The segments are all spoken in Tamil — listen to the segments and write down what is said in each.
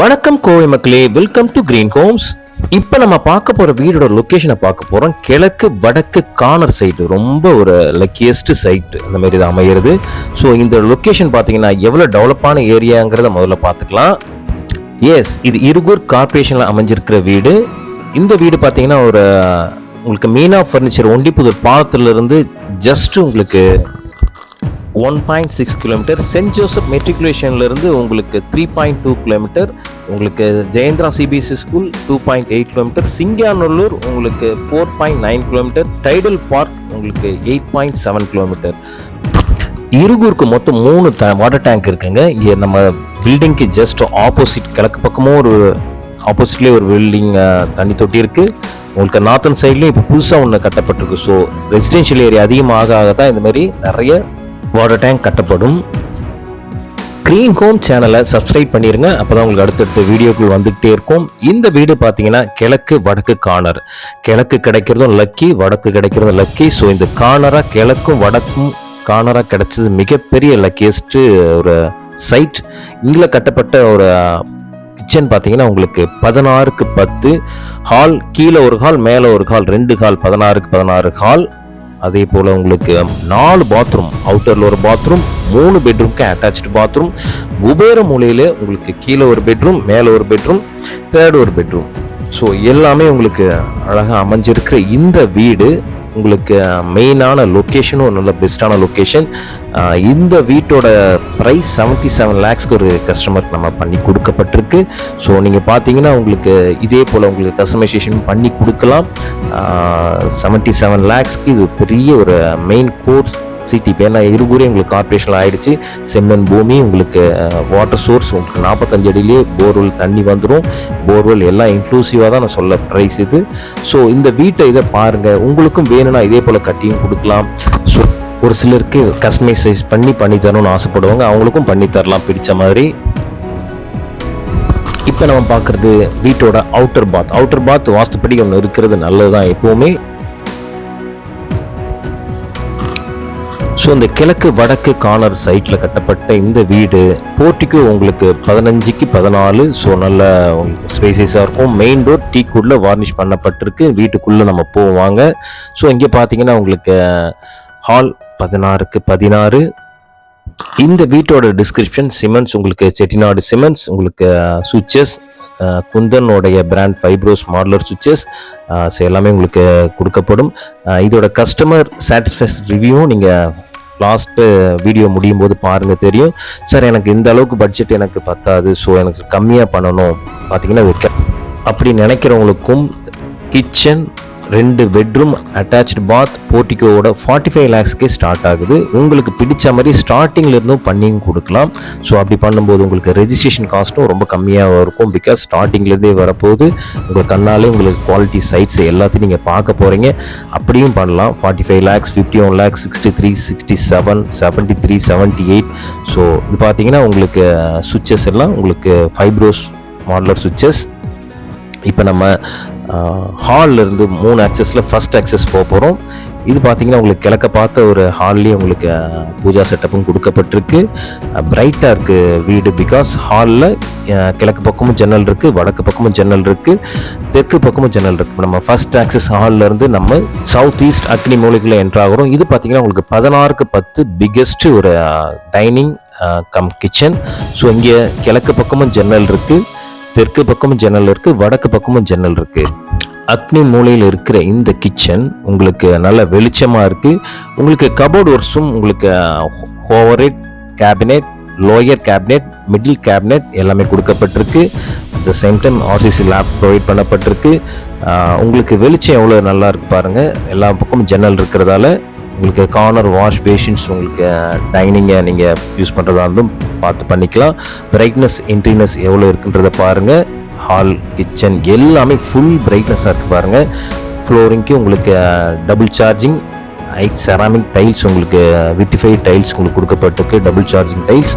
வணக்கம் கோவை மக்களே வெல்கம் டு கிரீன் ஹோம்ஸ் இப்போ நம்ம பார்க்க போகிற வீடோட லொக்கேஷனை பார்க்க போகிறோம் கிழக்கு வடக்கு கார்னர் சைடு ரொம்ப ஒரு லக்கியஸ்ட் சைட் அந்த மாதிரி இது அமையிறது. ஸோ இந்த லொக்கேஷன் பார்த்தீங்கன்னா எவ்வளோ டெவலப்பான ஏரியாங்கிறத முதல்ல பார்த்துக்கலாம். எஸ் இது இருகூர் கார்பரேஷனில் அமைஞ்சிருக்கிற வீடு. இந்த வீடு பார்த்தீங்கன்னா ஒரு உங்களுக்கு மீனா ஃபர்னிச்சர் ஒண்டிப்புதூர் பாலத்துலேருந்து ஜஸ்ட் உங்களுக்கு one point six kilometre saint Joseph மெட்ரிகுலேஷன்லேருந்து உங்களுக்கு த்ரீ பாயிண்ட் டூ கிலோமீட்டர் உங்களுக்கு Jayendra CBSE school two point eight kilometre Singanallur உங்களுக்கு four point nine kilometre Tidel park உங்களுக்கு எயிட் பாயிண்ட் செவன் கிலோமீட்டர். இருகூருக்கு மொத்தம் மூணு த வாட்டர் டேங்க் இருக்குங்க. இங்கே நம்ம பில்டிங்க்கு ஜஸ்ட் ஆப்போசிட் கிழக்கு பக்கமும் ஒரு ஆப்போசிட்லேயே ஒரு பில்டிங் தண்ணி தொட்டி இருக்குது உங்களுக்கு நார்த்தன் சைட்லேயும் இப்போ புதுசாக ஒன்று கட்டப்பட்டிருக்கு. ஸோ ரெசிடென்ஷியல் ஏரியா அதிகமாக ஆக தான் இந்த மாதிரி நிறைய வாட்டர் டேங்க் கட்டப்படும். க்ரீன் ஹோம் சேனலை சப்ஸ்கிரைப் பண்ணிருங்க. அப்பதான் உங்களுக்கு அடுத்தடுத்த வீடியோக்கள் வந்துகிட்டே இருக்கும். இந்த வீடு பார்த்தீங்கன்னா கிழக்கு வடக்கு கார்னர் கிழக்கு கிடைக்கிறதும் லக்கி வடக்கு கிடைக்கிறதும் லக்கி ஸோ இந்த கார்னராக கிழக்கும் வடக்கும் கார்னராக கிடைச்சது மிகப்பெரிய லக்கியஸ்ட்டு ஒரு சைட் இதில் கட்டப்பட்ட ஒரு கிச்சன் பார்த்தீங்கன்னா உங்களுக்கு பதினாறுக்கு பத்து. ஹால் கீழே ஒரு ஹால் மேலே ஒரு ஹால் ரெண்டு ஹால் பதினாறுக்கு பதினாறு ஹால் அதே போல் உங்களுக்கு நாலு பாத்ரூம் அவுட்டரில் ஒரு பாத்ரூம் மூணு பெட்ரூம்க்கு அட்டாச்சு பாத்ரூம் குபேர மூலையில் உங்களுக்கு கீழே ஒரு பெட்ரூம் மேலே ஒரு பெட்ரூம் தேர்ட் ஒரு பெட்ரூம் ஸோ எல்லாமே உங்களுக்கு அழகாக அமைஞ்சிருக்கிற இந்த வீடு உங்களுக்கு மெயினான லொக்கேஷனும் நல்ல பெஸ்ட்டான லொக்கேஷன் இந்த வீட்டோட ப்ரைஸ் செவன்ட்டி செவன் லேக்ஸ்க்கு ஒரு கஸ்டமருக்கு நம்ம பண்ணி கொடுக்கப்பட்டிருக்கு. ஸோ நீங்கள் பார்த்தீங்கன்னா உங்களுக்கு இதே போல் உங்களுக்கு கஸ்டமைசேஷன் பண்ணி கொடுக்கலாம். செவன்ட்டி செவன் லேக்ஸ்க்கு இது பெரிய ஒரு மெயின் கோர்ஸ் சிடிபி ஏன்னா இருபூரே உங்களுக்கு கார்பரேஷன் ஆயிடுச்சு. செம்மண் பூமி உங்களுக்கு வாட்டர் சோர்ஸ் உங்களுக்கு நாற்பத்தஞ்சு அடியிலேயே போர்வெல் தண்ணி வந்துடும் போர்வெல் எல்லாம் இன்க்ளூசிவாக தான் நான் சொல்ல ப்ரைஸ் இது. ஸோ இந்த வீட்டை இதை பாருங்கள் உங்களுக்கும் வேணும்னா இதே போல் கட்டியும் கொடுக்கலாம். ஸோ ஒரு சிலருக்கு கஸ்டமைசைஸ் பண்ணி பண்ணி தரணும்னு ஆசைப்படுவாங்க. அவங்களுக்கும் பண்ணி தரலாம் பிடிச்ச மாதிரி. இப்போ நம்ம பார்க்குறது வீட்டோட அவுட்டர் பாத் அவுட்டர் பாத் வாஸ்துப்படி ஒன்று இருக்கிறது நல்லது தான் எப்போவுமே. ஸோ இந்த கிழக்கு வடக்கு கார்னர் சைட்டில் கட்டப்பட்ட இந்த வீடு போர்ட்டிக்கு உங்களுக்கு பதினஞ்சுக்கு பதினாலு. ஸோ நல்ல ஸ்பேசிஸாக இருக்கும். மெயின் டோர் டீக்குள்ளே வார்னிஷ் பண்ணப்பட்டிருக்கு. வீட்டுக்குள்ளே நம்ம போவாங்க ஸோ இங்கே பார்த்தீங்கன்னா உங்களுக்கு uh, ஹால் பதினாறுக்கு பதினாறு. இந்த வீட்டோட டிஸ்கிரிப்ஷன் சிமெண்ட்ஸ் உங்களுக்கு செட்டிநாடு சிமெண்ட்ஸ் உங்களுக்கு uh, சுவிச்சஸ் uh, குந்தனுடைய பிராண்ட் ஃபைப்ரோஸ் மாடலர் சுவிச்சஸ் எல்லாமே உங்களுக்கு கொடுக்கப்படும். இதோட கஸ்டமர் சாட்டிஸ்ஃபேக்ஷன் ரிவ்யூவும் நீங்கள் லாஸ்ட்டு வீடியோ முடியும் போது பாருங்கள் தெரியும். சார் எனக்கு இந்த அளவுக்கு பட்ஜெட் எனக்கு பத்தாது. ஸோ எனக்கு கம்மியாக பண்ணணும். பார்த்தீங்கன்னா அப்படி நினைக்கிறவங்களுக்கும் கிச்சன் ரெண்டு பெட்ரூம் அட்டாச்டு பாத் போர்ட்டிகோவோட ஃபார்ட்டி ஃபைவ் லேக்ஸ்க்கே ஸ்டார்ட் ஆகுது. உங்களுக்கு பிடிச்ச மாதிரி ஸ்டார்டிங்ல இருந்தும் பண்ணியும் கொடுக்கலாம். ஸோ அப்படி பண்ணும்போது உங்களுக்கு ரெஜிஸ்ட்ரேஷன் காஸ்ட்டும் ரொம்ப கம்மியாக இருக்கும். பிகாஸ் ஸ்டார்டிங்லேருந்தே வரப்போகுது. உங்களுக்கு கண்ணாலே உங்களுக்கு குவாலிட்டி சைட்ஸ் எல்லாத்தையும் நீங்கள் பார்க்க போகிறீங்க அப்படியும் பண்ணலாம். Forty five lakhs fifty one lakhs sixty three sixty seven seventy three seventy eight so இது பார்த்தீங்கன்னா உங்களுக்கு uh, சுவிச்சஸ் எல்லாம் உங்களுக்கு ஃபைப்ரோஸ் மாடலர் சுவிச்சஸ் இப்போ நம்ம ஹால்லேருந்து மூணு ஆக்சஸில் ஃபஸ்ட் ஆக்சஸ் போக போகிறோம் இது பார்த்திங்கன்னா உங்களுக்கு கிழக்க பார்த்த ஒரு ஹால்லேயே உங்களுக்கு பூஜா செட்டப்பும் கொடுக்கப்பட்டிருக்கு. பிரைட்டாக இருக்குது வீடு பிகாஸ் ஹாலில் கிழக்கு பக்கமும் ஜன்னல் இருக்குது வடக்கு பக்கமும் ஜன்னல் இருக்குது தெற்கு பக்கமும் ஜன்னல் இருக்குது நம்ம ஃபர்ஸ்ட் ஆக்சஸ் ஹால்லேருந்து நம்ம சவுத் ஈஸ்ட் அக்னி மூலிகையில் என்ட்ராகிறோம் இது பார்த்திங்கன்னா உங்களுக்கு பதினாறுக்கு பத்து பிக்கெஸ்ட்டு ஒரு டைனிங் கம் கிச்சன் ஸோ இங்கே கிழக்கு பக்கமும் ஜன்னல் இருக்குது தெற்கு பக்கமும் ஜன்னல் இருக்கு வடக்கு பக்கமும் ஜன்னல் இருக்கு. அக்னி மூலையில் இருக்கிற இந்த கிச்சன் உங்களுக்கு நல்ல வெளிச்சமாக இருக்கு. உங்களுக்கு கபோர்ட் ஒர்க்ஸும் உங்களுக்கு overhead cabinet lower cabinet middle cabinet எல்லாமே கொடுக்கப்பட்டிருக்கு. At the same time RCC slab provide பண்ணப்பட்டிருக்கு. உங்களுக்கு வெளிச்சம் எவ்வளோ நல்லா இருக்கு பாருங்கள் எல்லா பக்கமும் ஜன்னல் இருக்கிறதால உங்களுக்கு கார்னர் வாஷ் பேஷன்ஸ் உங்களுக்கு டைனிங்கை நீங்கள் யூஸ் பண்ணுறதா இருந்தும் பார்த்து பண்ணிக்கலாம். பிரைட்னஸ் இன்ட்ரினஸ் எவ்வளோ இருக்குன்றத பாருங்கள் ஹால் கிச்சன் எல்லாமே ஃபுல் பிரைட்னஸாக இருக்குது பாருங்கள் ஃப்ளோரிங்க்கு உங்களுக்கு டபுள் சார்ஜிங் ஐ செராமிக் டைல்ஸ் உங்களுக்கு விட்டிஃபை டைல்ஸ் உங்களுக்கு கொடுக்கப்பட்டிருக்கு. டபுள் சார்ஜிங் டைல்ஸ்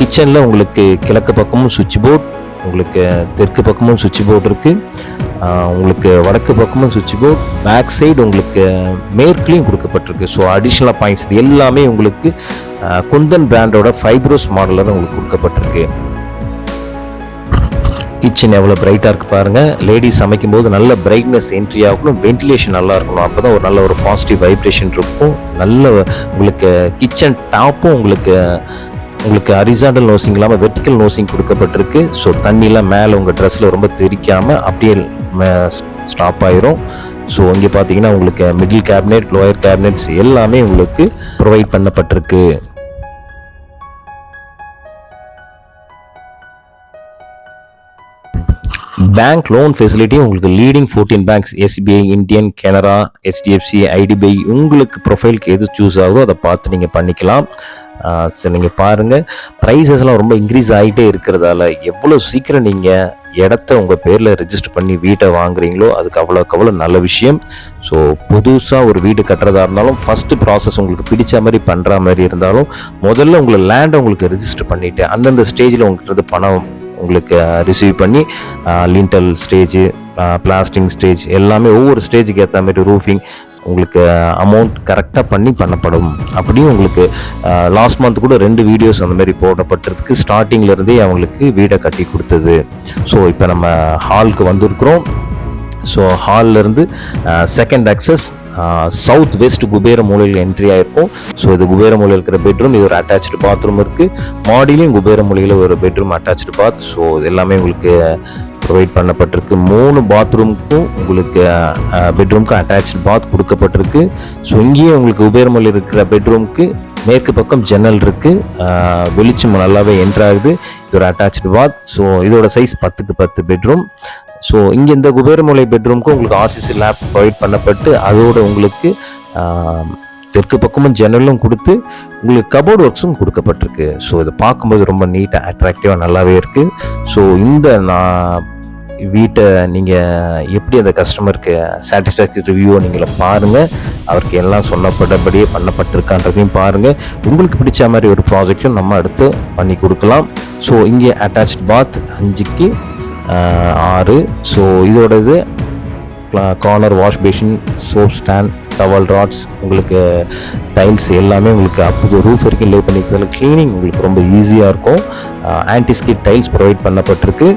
கிச்சனில் உங்களுக்கு கிழக்கு பக்கமும் சுவிட்ச் போர்ட் உங்களுக்கு தெற்கு பக்கமும் சுவிட்ச் போர்ட் இருக்குது உங்களுக்கு வடக்கு பக்கமும் சுவிட்ச் போர்ட் பேக் சைடு உங்களுக்கு மேற்குலேயும் கொடுக்கப்பட்டிருக்கு. ஸோ அடிஷ்னலாக பாயிண்ட்ஸ் இது எல்லாமே உங்களுக்கு குந்தன் பிராண்டோட ஃபைப்ரோஸ் மாடலில் தான் உங்களுக்கு கொடுக்கப்பட்டிருக்கு. கிச்சன் எவ்வளோ பிரைட்டாக இருக்குது பாருங்கள் லேடிஸ் சமைக்கும் போது நல்ல பிரைட்னஸ் என்ட்ரி ஆகணும். வென்டிலேஷன் நல்லா இருக்கணும். அப்போ தான் ஒரு நல்ல ஒரு பாசிட்டிவ் வைப்ரேஷன் இருக்கும். நல்ல உங்களுக்கு கிச்சன் டாப்பும் உங்களுக்கு உங்களுக்கு ஹரிசாண்டல் நோசிங் இல்லாமல் வெர்டிக்கல் நோசிங் கொடுக்கப்பட்டிருக்கு. ஸோ தண்ணியெலாம் மேலே உங்கள் ட்ரெஸ்ஸில் ரொம்ப தெரிக்காமல் அப்படியே ஸ்டாப் ஆயிரும். ஸோ இங்கே பார்த்தீங்கன்னா உங்களுக்கு மிடில் கேபினெட் லோயர் கேபினெட்ஸ் எல்லாமே உங்களுக்கு ப்ரொவைட் பண்ணப்பட்டிருக்கு. பேங்க் லோன் ஃபெசிலிட்டி உங்களுக்கு leading fourteen banks SBI Indian Canara HDFC IDBI உங்களுக்கு ப்ரொஃபைலுக்கு எது சூஸ் ஆகுதோ அதை பார்த்து நீங்கள் பண்ணிக்கலாம். ஸோ சரி நீங்கள் பாருங்கள் ப்ரைஸஸ்லாம் ரொம்ப இன்க்ரீஸ் ஆகிட்டே இருக்கிறதால எவ்வளோ சீக்கிரம் நீங்கள் இடத்த உங்கள் பேரில் ரெஜிஸ்டர் பண்ணி வீட்டை வாங்குறீங்களோ அதுக்கு அவ்வளோக்கு அவ்வளோ நல்ல விஷயம். ஸோ புதுசாக ஒரு வீடு கட்டுறதா இருந்தாலும் ஃபஸ்ட்டு ப்ராசஸ் உங்களுக்கு பிடிச்ச மாதிரி பண்ணுற மாதிரி இருந்தாலும் முதல்ல உங்களை லேண்டை உங்களுக்கு ரெஜிஸ்டர் பண்ணிவிட்டு அந்தந்த ஸ்டேஜில் உங்கள்கிட்ட பணம் உங்களுக்கு ரிசீவ் பண்ணி லிண்டல் ஸ்டேஜ் பிளாஸ்டிங் ஸ்டேஜ் எல்லாமே ஒவ்வொரு ஸ்டேஜுக்கு ஏற்ற மாதிரி ரூஃபிங் உங்களுக்கு uh, அமௌண்ட் கரெக்டாக பண்ணி பண்ணப்படும். அப்படியும் உங்களுக்கு uh, லாஸ்ட் மந்த் கூட ரெண்டு வீடியோஸ் அந்த மாதிரி போடப்பட்டிருக்கு. ஸ்டார்டிங்லேருந்தே அவங்களுக்கு வீடை கட்டி கொடுத்தது. ஸோ இப்போ நம்ம ஹாலுக்கு வந்திருக்கிறோம். So ஹால்லேருந்து second access south west Kubera மூலையில் என்ட்ரி ஆகிருக்கும் ஸோ இது குபேர மூலையில் இருக்கிற பெட்ரூம் இது ஒரு அட்டாச்சு பாத்ரூம் இருக்குது மாடிலையும் குபேர மூலையில் ஒரு பெட்ரூம் அட்டாச்சு பாத் ஸோ இது எல்லாமே உங்களுக்கு ப்ரொவைட் பண்ணப்பட்டிருக்கு. மூணு பாத்ரூமுக்கும் உங்களுக்கு பெட்ரூம்க்கு அட்டாச்சு பாத் கொடுக்கப்பட்டிருக்கு. ஸோ இங்கேயே உங்களுக்கு குபேரமலை இருக்கிற பெட்ரூம்க்கு மேற்கு பக்கம் ஜன்னல் இருக்குது வெளிச்சம் நல்லாவே என்ட்ராகுது இது ஒரு அட்டாச்சு பாத் ஸோ இதோட சைஸ் பத்துக்கு பத்து பெட்ரூம் ஸோ இங்கே இந்த குபேரமலை பெட்ரூம்க்கு உங்களுக்கு ஆர்சிசி லேப் ப்ரொவைட் பண்ணப்பட்டு அதோட உங்களுக்கு தெற்கு பக்கமும் ஜன்னலும் கொடுத்து உங்களுக்கு கபோர்ட் ஒர்க்ஸும் கொடுக்கப்பட்டிருக்கு. ஸோ இதை பார்க்கும்போது ரொம்ப நீட்டாக அட்ராக்டிவாக நல்லாவே இருக்குது ஸோ இந்த நான் வீட்டை நீங்கள் எப்படி அந்த கஸ்டமருக்கு சாட்டிஸ்ஃபேக்டரி ரிவ்யூவை நீங்கள் பாருங்கள் அவருக்கு எல்லாம் சொன்னப்பட்டபடியே பண்ணப்பட்டிருக்கான்றதையும் பாருங்கள் உங்களுக்கு பிடிச்ச மாதிரி ஒரு ப்ராஜெக்டும் நம்ம அடுத்து பண்ணி கொடுக்கலாம். ஸோ இங்கே அட்டாச்ட் பாத் அஞ்சுக்கு ஆறு. ஸோ இதோட இது corner wash basin soap stand towel rods உங்களுக்கு டைல்ஸ் எல்லாமே உங்களுக்கு அப்போது ரூஃப் வரைக்கும் லே பண்ணிக்கிறதுல க்ளீனிங் உங்களுக்கு ரொம்ப ஈஸியாக இருக்கும். ஆன்டிஸ்கிட் டைல்ஸ் ப்ரொவைட் பண்ணப்பட்டிருக்கு.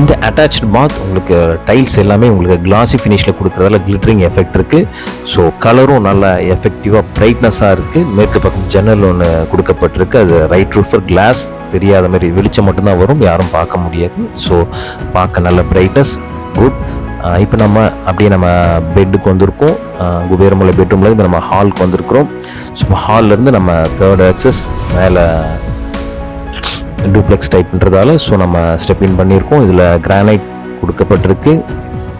இந்த அட்டாச்ட் பாத் உங்களுக்கு டைல்ஸ் எல்லாமே உங்களுக்கு கிளாசி ஃபினிஷில் கொடுக்குறதால கிளிட்டரிங் எஃபெக்ட் இருக்குது ஸோ கலரும் நல்ல எஃபெக்டிவாக பிரைட்னஸாக இருக்குது மேற்கு பக்கம் ஜன்னல் ஒன்று கொடுக்கப்பட்டிருக்கு. அது ரைட் ரூஃபர் கிளாஸ் தெரியாத மாதிரி வெளிச்சம் மட்டும்தான் வரும். யாரும் பார்க்க முடியாது. ஸோ பார்க்க நல்ல பிரைட்னஸ் குட் இப்போ நம்ம அப்படியே நம்ம பெட்டுக்கு வந்திருக்கோம். குபேரமலை பெட்ரூம்லேருந்து நம்ம ஹாலுக்கு வந்திருக்கிறோம். ஸோ ஹால்லேருந்து நம்ம தேர்ட் ஆக்சஸ் மேலே டூப்ளெக்ஸ் டைப்ன்றதால ஸோ நம்ம ஸ்டெப் இன் பண்ணியிருக்கோம். இதில் கிரானைட் கொடுக்கப்பட்டிருக்கு.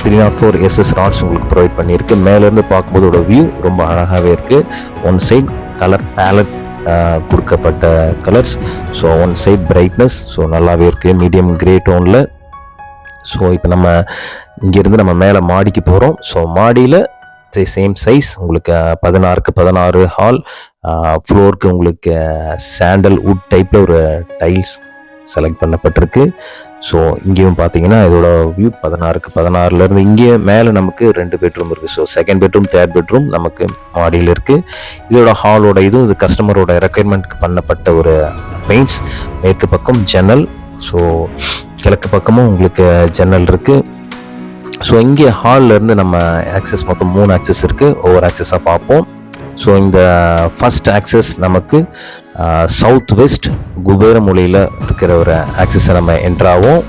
Three naught four SS rods உங்களுக்கு ப்ரொவைட் பண்ணியிருக்கு. மேலேருந்து பார்க்கும்போதோட வியூ ரொம்ப அழகாகவே இருக்குது ஒன் சைட் கலர் பேலட் கொடுக்கப்பட்ட colours so one side brightness so நல்லாவே இருக்குது மீடியம் கிரே டோனில் ஸோ இப்போ நம்ம இங்கேருந்து நம்ம மேலே மாடிக்கு போகிறோம் ஸோ மாடியில் சேம் சைஸ் உங்களுக்கு பதினாறுக்கு பதினாறு ஹால் ஃப்ளோருக்கு உங்களுக்கு சாண்டல் வுட் டைப்பில் ஒரு டைல்ஸ் செலக்ட் பண்ணப்பட்டிருக்கு. ஸோ இங்கேயும் பார்த்தீங்கன்னா இதோட வியூ பதினாறுக்கு பதினாறுலேருந்து இங்கே மேலே நமக்கு ரெண்டு பெட்ரூம் இருக்குது so second bedroom third bedroom நமக்கு மாடியில் இருக்குது இதோட ஹாலோட இதுவும் இது கஸ்டமரோட ரெக்குயர்மெண்ட்க்கு பண்ணப்பட்ட ஒரு பெயிண்ட்ஸ் மேற்கு பக்கம் ஜன்னல். ஸோ கிழக்கு பக்கமும் உங்களுக்கு ஜன்னல் இருக்குது ஸோ இங்கே ஹாலில் இருந்து நம்ம ஆக்சஸ் மொத்தம் மூணு ஆக்சஸ் இருக்குது ஒவ்வொரு ஆக்சஸாக பார்ப்போம். ஸோ இந்த ஃபஸ்ட் ஆக்சஸ் நமக்கு சவுத் வெஸ்ட் குபேர மொழியில் இருக்கிற ஒரு ஆக்சஸை நம்ம என்ட்ராகும்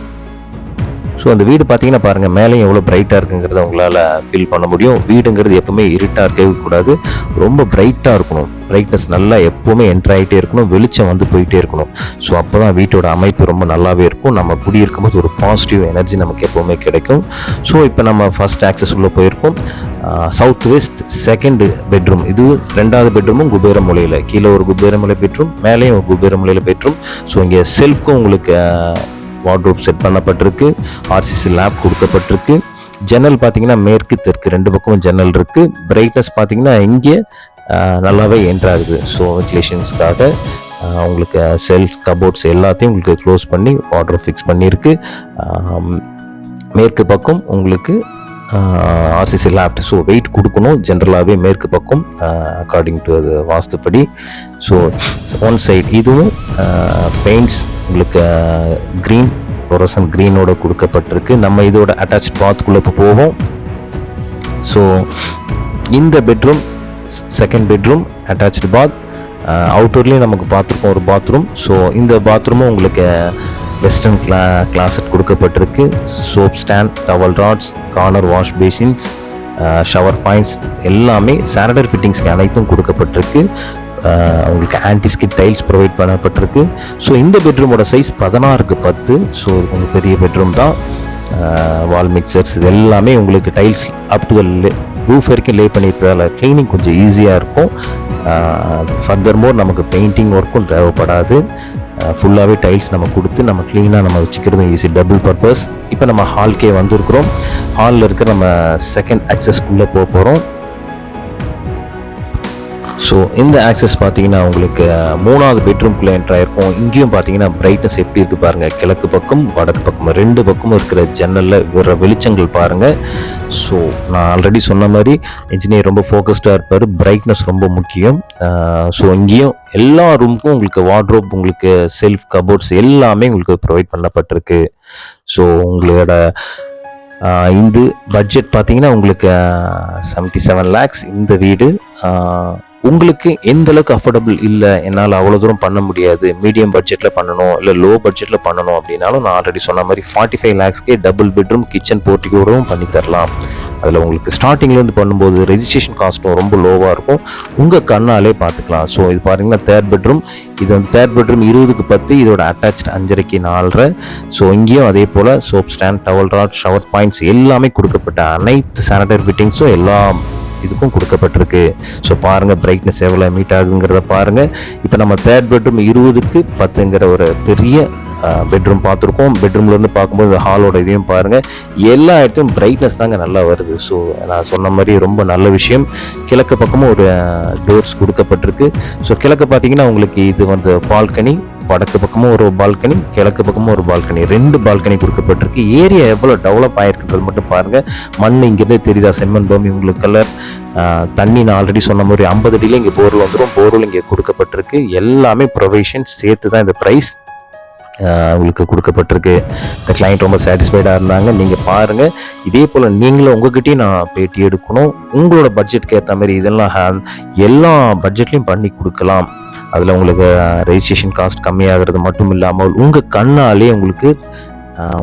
ஸோ அந்த வீடு பார்த்தீங்கன்னா பாருங்கள் மேலேயும் எவ்வளோ பிரைட்டாக இருக்குங்கிறத உங்களால் ஃபீல் பண்ண முடியும். வீடுங்கிறது எப்பவுமே இருட்டாக இருக்கவே கூடாது. ரொம்ப பிரைட்டாக இருக்கணும். பிரைட்னஸ் நல்லா எப்போவுமே என்ட்ரு ஆகிட்டே இருக்கணும். வெளிச்சம் வந்து போயிட்டே இருக்கணும். ஸோ அப்போ தான் வீட்டோட அமைப்பு ரொம்ப நல்லாவே இருக்கும். நம்ம குடியிருக்கும் போது ஒரு பாசிட்டிவ் எனர்ஜி நமக்கு எப்போவுமே கிடைக்கும். ஸோ இப்போ நம்ம ஃபர்ஸ்ட் ஆக்சஸ் உள்ளே போயிருக்கோம். சவுத் வெஸ்ட் செகண்ட் பெட்ரூம் இது ரெண்டாவது பெட்ரூமும் குபேர மூலையில். கீழே ஒரு குபேர மூலை பெட்ரூம் மேலேயும் ஒரு குபேரமொழியில் பெட்ரூம் ஸோ இங்கே செல்ஃப்க்கும் உங்களுக்கு வார்ட்ரோப் செட் பண்ணப்பட்டிருக்கு. ஆர்சிசி லேப் கொடுக்கப்பட்டிருக்கு. ஜன்னல் பார்த்தீங்கன்னா மேற்கு தெற்கு ரெண்டு பக்கமும் ஜன்னல் இருக்குது பிரைட்னஸ் பார்த்தீங்கன்னா இங்கே நல்லாவே என்ட்ராகுது ஸோ வென்டிலேஷன்ஸ்க்காக உங்களுக்கு செல்ஃப் கபோர்ட்ஸ் எல்லாத்தையும் உங்களுக்கு க்ளோஸ் பண்ணி வார்ட்ரோப் ஃபிக்ஸ் பண்ணியிருக்கு. மேற்கு பக்கம் உங்களுக்கு ஆர்சிசி லேப்ட் ஸோ வெயிட் கொடுக்கணும் ஜென்ரலாகவே மேற்கு பக்கம் அக்கார்டிங் டு அது வாஸ்துப்படி. ஸோ ஒன் சைட் இதுவும் பெயிண்ட்ஸ் உங்களுக்கு க்ரீன் ஃப்ளோரசன் க்ரீனோட கொடுக்கப்பட்டிருக்கு. நம்ம இதோட அட்டாச் பாத்துக்குள்ளே இப்போ போவோம். ஸோ இந்த bedroom second bedroom attached bath அவுட்டோர்லேயும் நமக்கு பார்த்துருக்கோம் ஒரு பாத்ரூம் ஸோ இந்த பாத்ரூமும் உங்களுக்கு வெஸ்டர்ன் கிளா கிளாசட் கொடுக்கப்பட்டிருக்கு. Soap stand towel rods corner wash basins shower points எல்லாமே சானிடர் ஃபிட்டிங்ஸ்க்கு அனைத்தும் கொடுக்கப்பட்டிருக்கு. Uh, அவங்களுக்கு உங்களுக்கு ஆன்டிஸ்கிட் டைல்ஸ் ப்ரொவைட் பண்ணப்பட்டிருக்கு. ஸோ இந்த பெட்ரூமோட சைஸ் பதினாறுக்கு பத்து. ஸோ இது கொஞ்சம் பெரிய பெட்ரூம் தான். Uh, வால் மிக்சர்ஸ் இது எல்லாமே உங்களுக்கு டைல்ஸ் அப் டு ரூஃப் வரைக்கும் லே பண்ணியிருக்கிறதால க்ளீனிங் கொஞ்சம் ஈஸியாக இருக்கும். Uh, ஃபர்தர் மோர் நமக்கு பெயிண்டிங் ஒர்க்கும் தேவைப்படாது. ஃபுல்லாகவே டைல்ஸ் நம்ம கொடுத்து நம்ம க்ளீனாக நம்ம வச்சுக்கிறதும் ஈஸி டபுள் பர்பஸ் இப்போ நம்ம ஹால்கே வந்திருக்கிறோம். ஹாலில் இருக்கிற நம்ம செகண்ட் அக்சஸ்க்குள்ளே போக போகிறோம் ஸோ இந்த ஆக்சஸ் பார்த்தீங்கன்னா உங்களுக்கு மூணாவது பெட்ரூம்குள்ளே என்ட்ரு ஆயிருக்கும். இங்கேயும் பார்த்தீங்கன்னா பிரைட்னஸ் எப்படி இருக்கு பாருங்கள் கிழக்கு பக்கம் வடக்கு பக்கம் ரெண்டு பக்கமும் இருக்கிற ஜன்னலில் வர வெளிச்சங்கள் பாருங்கள் ஸோ நான் ஆல்ரெடி சொன்ன மாதிரி இன்ஜினியர் ரொம்ப ஃபோக்கஸ்டாக இருப்பார். பிரைட்னஸ் ரொம்ப முக்கியம். ஸோ இங்கேயும் எல்லா ரூமுக்கும் உங்களுக்கு வார்ட்ரோப் உங்களுக்கு செல்ஃப் கபோர்ட்ஸ் எல்லாமே உங்களுக்கு ப்ரொவைட் பண்ணப்பட்டிருக்கு. ஸோ உங்களோட இந்த பட்ஜெட் பார்த்தீங்கன்னா உங்களுக்கு செவன்ட்டி செவன் லேக்ஸ் இந்த வீடு. உங்களுக்கு எந்த அளவுக்கு அஃபோர்டபுள் இல்லை என்னால் அவ்வளோ தூரம் பண்ண முடியாது மீடியம் பட்ஜெட்டில் பண்ணணும் இல்லை லோ பட்ஜெட்டில் பண்ணணும் அப்படின்னாலும் நான் ஆல்ரெடி சொன்ன மாதிரி ஃபார்ட்டி ஃபைவ் லேக்ஸ்க்கே டபுள் பெட்ரூம் கிச்சன் போர்ட்டிகோடவும் பண்ணி தரலாம். அதில் உங்களுக்கு ஸ்டார்டிங்லேருந்து பண்ணும்போது ரெஜிஸ்ட்ரேஷன் காஸ்ட்டும் ரொம்ப லோவாக இருக்கும். உங்கள் கண்ணாலே பார்த்துக்கலாம். ஸோ இது பார்த்தீங்கன்னா தேர்ட் பெட்ரூம் இது வந்து தேர்ட் பெட்ரூம் இருபதுக்கு பத்து இதோட அட்டாச் அஞ்சரைக்கு நாலரை. ஸோ இங்கேயும் அதே போல் soap stand towel rod shower points எல்லாமே கொடுக்கப்பட்ட அனைத்து சானிடரி ஃபிட்டிங்ஸும் எல்லா இதுக்கும் கொடுக்கப்பட்டிருக்கு. ஸோ பாருங்கள் பிரைட்னஸ் எவ்வளோ மீட் ஆகுங்கிறத பாருங்கள் இப்போ நம்ம தேர்ட் பெட்ரூம் இருபதுக்கு பத்துங்கிற ஒரு பெரிய பெட்ரூம் பார்த்துருக்கோம். பெட்ரூம்லேருந்து பார்க்கும்போது ஹாலோட இதையும் பாருங்கள் எல்லா இடத்தையும் பிரைட்னஸ் தாங்க நல்லா வருது. ஸோ நான் சொன்ன மாதிரி ரொம்ப நல்ல விஷயம். கிழக்கு பக்கமும் ஒரு டோர்ஸ் கொடுக்கப்பட்டிருக்கு. ஸோ கிழக்கு பார்த்தீங்கன்னா உங்களுக்கு இது வந்து பால்கனி வடக்கு பக்கமும் ஒரு பால்கனி கிழக்கு பக்கமும் ஒரு பால்கனி ரெண்டு பால்கனி கொடுக்கப்பட்டிருக்கு. ஏரியா எவ்வளோ டெவலப் ஆயிருக்குன்றது மட்டும் பாருங்கள் மண் இங்கேருந்தே தெரியுதா? செம்மண் பூமி உங்களுக்கு கலர் தண்ணி நான் ஆல்ரெடி சொன்ன மாதிரி ஐம்பது அடியில் இங்கே போர்வெல் வந்துடும் போர்வெல் இங்கே கொடுக்கப்பட்டிருக்கு. எல்லாமே ப்ரொவிஷன் சேர்த்து தான் இந்த ப்ரைஸ் உங்களுக்கு கொடுக்கப்பட்டிருக்கு. இந்த கிளைண்ட் ரொம்ப சாட்டிஸ்ஃபைடாக இருந்தாங்க. நீங்கள் பாருங்கள் இதே போல் நீங்களும் உங்ககிட்டயும் நான் பேட்டி எடுக்கணும். உங்களோட பட்ஜெட்க்கு ஏற்ற மாதிரி இதெல்லாம் எல்லா பட்ஜெட்லையும் பண்ணி கொடுக்கலாம். அதில் உங்களுக்கு ரெஜிஸ்ட்ரேஷன் காஸ்ட் கம்மியாகிறது மட்டும் இல்லாமல் உங்கள் கண்ணாலே உங்களுக்கு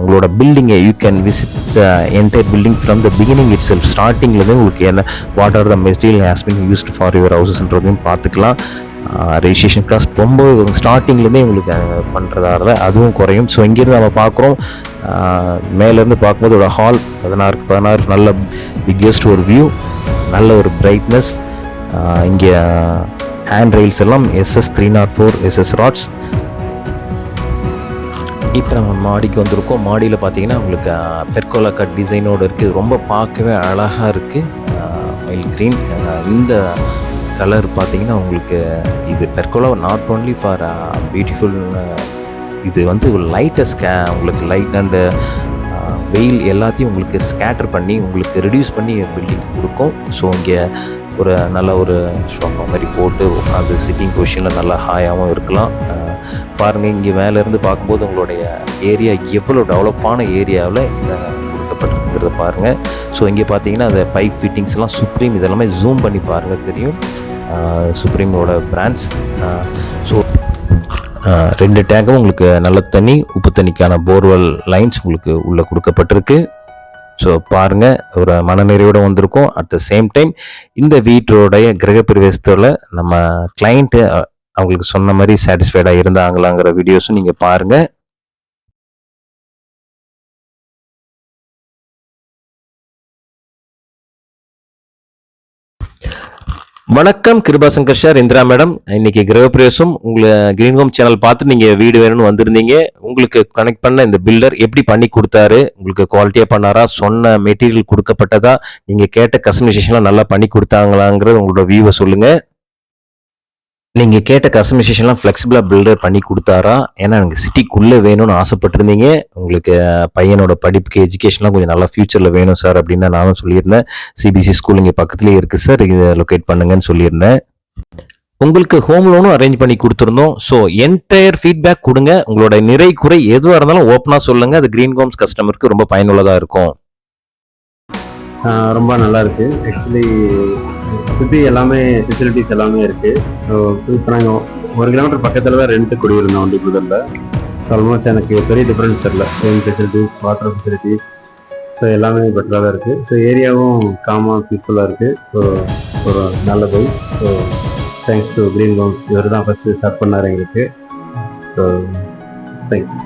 உங்களோட பில்டிங்கை you can visit entire building from the beginning itself ஸ்டார்டிங்லேருந்து உங்களுக்கு என்ன what are the material has been used for your ஹவுசஸ்ன்றதையும் பார்த்துக்கலாம். ரெஜிஸ்ட்ரேஷன் காஸ்ட் ரொம்ப ஸ்டார்டிங்லேருந்தே உங்களுக்கு பண்ணுறதால அதுவும் குறையும். ஸோ இங்கேருந்து நம்ம பார்க்குறோம். மேலேருந்து பார்க்கும்போது ஒரு ஹால் பதினாறுக்கு பதினாறு நல்ல பிக்கெஸ்ட் ஒரு வியூ நல்ல ஒரு பிரைட்னஸ் இங்கே ஹேண்ட் ரெயில்ஸ் எல்லாம் SS three naught four SS rods இப்போ நம்ம மாடிக்கு வந்திருக்கோம். மாடியில் பார்த்தீங்கன்னா உங்களுக்கு பெர்கோலா கட் டிசைனோடு இருக்குது ரொம்ப பார்க்கவே அழகாக இருக்குது மயில் க்ரீன் இந்த கலர் பார்த்தீங்கன்னா உங்களுக்கு இது pergola not only for beautiful இது வந்து லைட்டை ஸ்கே உங்களுக்கு லைட் அண்டு வெயில் எல்லாத்தையும் உங்களுக்கு ஸ்கேட்டர் பண்ணி உங்களுக்கு ரெடியூஸ் பண்ணி பில்டிங் கொடுக்கும். ஸோ இங்கே ஒரு நல்ல ஒரு ஷோஃபா மாதிரி போட்டு உட்காந்து சிட்டிங் பொசிஷனில் நல்லா ஹாயாகவும் இருக்கலாம். பாருங்கள் இங்கே மேலேருந்து பார்க்கும்போது உங்களுடைய ஏரியா எவ்வளோ டெவலப்பான ஏரியாவில் கொடுக்கப்பட்டிருக்கிறத பாருங்கள் ஸோ இங்கே பார்த்தீங்கன்னா அந்த பைப் ஃபிட்டிங்ஸ்லாம் சுப்ரீம் இதெல்லாமே ஜூம் பண்ணி பாருங்கள் தெரியும். சுப்ரீமோட பிராண்ட்ஸ் ஸோ ரெண்டு டேங்கும் உங்களுக்கு நல்ல தண்ணி உப்பு தண்ணிக்கான போர்வெல் லைன்ஸ் உங்களுக்கு உள்ளே கொடுக்கப்பட்டிருக்கு. ஸோ பாருங்கள் ஒரு மனநிறைவோடு வந்திருக்கும். அட் த சேம் டைம் இந்த வீட்டோடைய கிரகப்பிரவேசத்தில் நம்ம கிளைண்ட்டு அவங்களுக்கு சொன்ன மாதிரி சாட்டிஸ்ஃபைடாக இருந்தாங்களாங்கிற வீடியோஸும் நீங்கள் பாருங்கள் வணக்கம் கிருபாசங்கர் சார் இந்திரா மேடம். இன்னைக்கு கிரகப்பிரவேசம். உங்களை கிரீன் ஹோம் சேனல் பார்த்து நீங்கள் வீடு வேணும்னு வந்திருந்தீங்க. உங்களுக்கு கனெக்ட் பண்ண இந்த பில்டர் எப்படி பண்ணி கொடுத்தாரு? உங்களுக்கு குவாலிட்டியாக பண்ணாரா? சொன்ன மெட்டீரியல் கொடுக்கப்பட்டதா? நீங்கள் கேட்ட கஸ்டமைசேஷன்லாம் நல்லா பண்ணி கொடுத்தாங்களாங்கிறது உங்களோட வியூவை சொல்லுங்கள் நீங்கள் கேட்ட கஸ்டமைசேஷன்லாம் ஃப்ளெக்சிபிளாக பில்டர் பண்ணி கொடுத்தாரா? ஏன்னா எனக்கு சிட்டிக்குள்ளே வேணும்னு ஆசைப்பட்டிருந்தீங்க. உங்களுக்கு பையனோட படிப்புக்கு எஜுகேஷன்லாம் கொஞ்சம் நல்லா ஃப்யூச்சரில் வேணும் சார் அப்படின்னு தான் நானும் சொல்லியிருந்தேன். சிபிசி ஸ்கூல் இங்கே பக்கத்துலேயே இருக்குது சார் இதை லொக்கேட் பண்ணுங்கன்னு சொல்லியிருந்தேன். உங்களுக்கு ஹோம் லோனும் அரேஞ்ச் பண்ணி கொடுத்துருந்தோம். ஸோ என்டையர் ஃபீட்பேக் கொடுங்க. உங்களோட நிறை குறை எதுவாக இருந்தாலும் ஓப்பனாக சொல்லுங்கள் அது க்ரீன் ஹோம்ஸ் கஸ்டமருக்கு ரொம்ப பயனுள்ளதாக இருக்கும். ரொம்ப நல்லா இருக்கு. ஆக்சுவலி சுற்றி எல்லாமே ஃபெசிலிட்டிஸ் எல்லாமே இருக்கு. ஸோ இப்போ நாங்கள் ஒரு கிலோமீட்டர் பக்கத்தில் தான் ரெண்ட் குடியிருந்தோம் வண்டி புதரில் ஸோ ஆல்மோஸ்ட் எனக்கு பெரிய டிஃப்ரென்ஸ் தெரில train facilities water facilities so எல்லாமே பெட்டராக தான் இருக்குது ஸோ ஏரியாவும் காமாக பீஸ்ஃபுல்லாக இருக்குது ஸோ ஒரு நல்ல bike so thanks to green gowns இவர் தான் ஃபஸ்ட்டு ஸ்டார்ட் பண்ணார் எங்களுக்கு. ஸோ தேங்க்ஸ்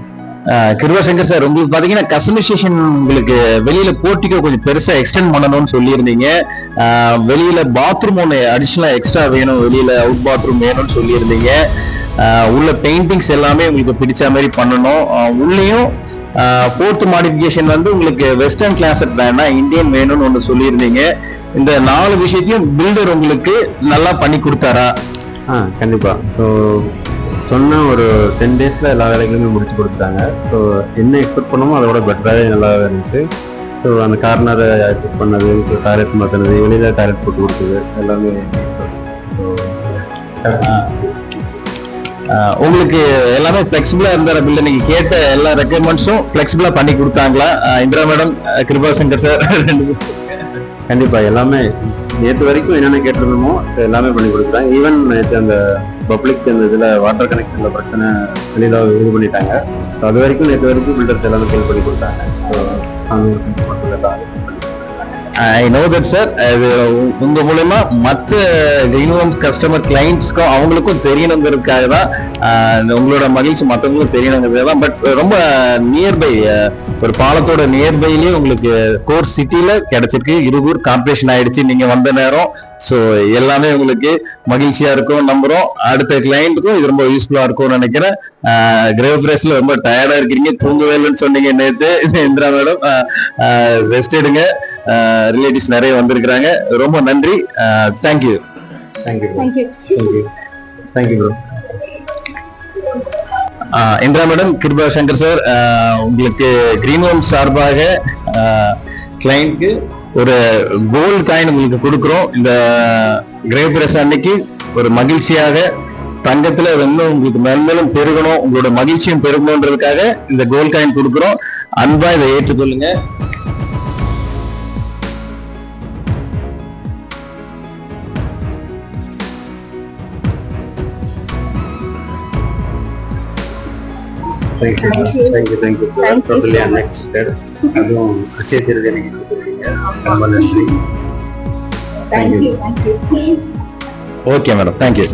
கிருபாசங்கர் சார் உங்களுக்கு பாத்தீங்கன்னா கஸ்டமைசேஷன் உங்களுக்கு வெளியில போர்ட்டிக்கோ கொஞ்சம் பெருசா எக்ஸ்டெண்ட் பண்ணணும்னு சொல்லியிருந்தீங்க. வெளியில பாத்ரூம் ஒன்று அடிஷனலா எக்ஸ்ட்ரா வேணும். வெளியில அவுட் பாத்ரூம் வேணும்னு சொல்லியிருந்தீங்க. உள்ள பெயிண்டிங்ஸ் எல்லாமே உங்களுக்கு பிடிச்ச மாதிரி பண்ணணும். உள்ளேயும் ஃபோர்த் மாடிஃபிகேஷன் வந்து உங்களுக்கு வெஸ்டர்ன் கிளாஸட் வேணாம் இந்தியன் வேணும்னு ஒன்று சொல்லியிருந்தீங்க. இந்த நாலு விஷயத்தையும் பில்டர் உங்களுக்கு நல்லா பண்ணி கொடுத்தாரா? ஆ கண்டிப்பாக ஸோ சொன்ன ஒரு டென் டேஸில் எல்லா வேலைகளுமே முடிச்சு கொடுத்துட்டாங்க. ஸோ என்ன எக்ஸ்பெக்ட் பண்ணமோ அதோட பெட்டராகவே நல்லா இருந்துச்சு. ஸோ அந்த கார்னரை அட்ஜஸ்ட் பண்ணது ஸோ டாய்லெட் மாற்றினது வெளியில் டாய்லெட் போட்டு கொடுத்தது எல்லாமே ஸோ உங்களுக்கு எல்லாமே ஃப்ளெக்சிபிளாக இருந்தார் அப்படின்னு நீங்கள் கேட்ட எல்லா ரெக்குயர்மெண்ட்ஸும் ஃப்ளெக்சிபிளாக பண்ணி கொடுத்தாங்களா? இந்திரா மேடம் கிருபா சங்கர் சார் ரெண்டு கண்டிப்பாக எல்லாமே நேற்று வரைக்கும் என்னென்ன கேட்டிருந்தோமோ எல்லாமே பண்ணி கொடுக்குறாங்க ஈவன் நேற்று அந்த பப்ளிக் அந்த இதில் வாட்டர் கனெக்ஷனில் பிரச்சனை வெளியில் இது பண்ணிட்டாங்க. ஸோ அது வரைக்கும் நேற்று வரைக்கும் பில்டர்ஸ் எல்லாமே ஃபில் பண்ணி கொடுத்தாங்க. So I know that sir இது உ- உங்க மூலமா மற்ற கிரீன் கஸ்டமர் கிளைண்ட்ஸ்க்கும் அவங்களுக்கும் தெரியணுங்கிறதுக்காக தான் ஆஹ் இந்த உங்களோட மகிழ்ச்சி மற்றவங்களுக்கும் தெரியணுங்கிறது தான். பட் ரொம்ப நியர்பை ஒரு பாலத்தோட நியர்பைலயே உங்களுக்கு கோர் சிட்டியில கிடைச்சிருக்கு. இருகூர் கார்பரேஷன் ஆயிடுச்சு. நீங்க வந்த நேரம் ஸோ எல்லாமே உங்களுக்கு மகிழ்ச்சியா இருக்கும் நம்புறோம். அடுத்த கிளைண்ட்டுக்கும் இது ரொம்ப யூஸ்ஃபுல்லா இருக்கும்னு நினைக்கிறேன். கிரேவ் பிரேஸ்ல ரொம்ப டயர்டா இருக்கீங்க. தூங்கவே இல்லைன்னு சொன்னீங்க நேத்து. இந்திரா மேடம் ரெஸ்ட் எடுங்க. ரிலேட்டிவ்ஸ் நிறைய வந்திருக்கிறாங்க. ரொம்ப நன்றி. Thank you thank you. Thank you thank you bro Indira madam Kiruba Shankar sir உங்களுக்கு கிரீன் ஹோம் சார்பாக கிளைண்ட்க்கு ஒரு கோல்டு காயின் உங்களுக்கு கொடுக்குறோம். இந்த கிரேவ் பிரஸ் அன்னைக்கு ஒரு மகிழ்ச்சியாக தங்கத்துல இன்னும் உங்களுக்கு மேலும் பெருகணும் உங்களோட மகிழ்ச்சியும் பெருகணுன்றதுக்காக இந்த கோல்டு காயின் கொடுக்குறோம். அன்பா இதை ஏற்றுக்கொள்ளுங்க. Thank you thank you thank you totally. Unexpected அதுவும் அச்சய திருதி எனக்கு கொடுத்துருக்கீங்க. ரொம்ப நன்றி. Okay madam thank you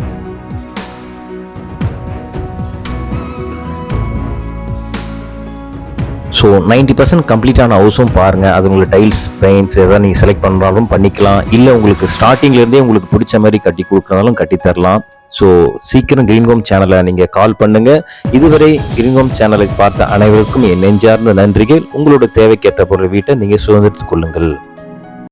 so ninety percent கம்ப்ளீட்டான ஹவுஸும் பாருங்கள் அது உங்களுக்கு டைல்ஸ் பெயிண்ட்ஸ் எதாவது நீங்கள் செலக்ட் பண்ணுறாலும் பண்ணிக்கலாம். இல்லை உங்களுக்கு ஸ்டார்டிங்லேருந்தே உங்களுக்கு பிடிச்ச மாதிரி கட்டி கொடுக்குறதாலும் கட்டி தரலாம். ஸோ சீக்கிரம் கிரீன்கோம் சேனலை நீங்கள் கால் பண்ணுங்கள் இதுவரை கிரீன்கோம் சேனலை பார்த்த அனைவருக்கும் என் நெஞ்சார்ந்த நன்றிகள். உங்களோட தேவைக்கேற்ற பொருள் வீட்டை நீங்கள் சுதந்திரத்துக் கொள்ளுங்கள்.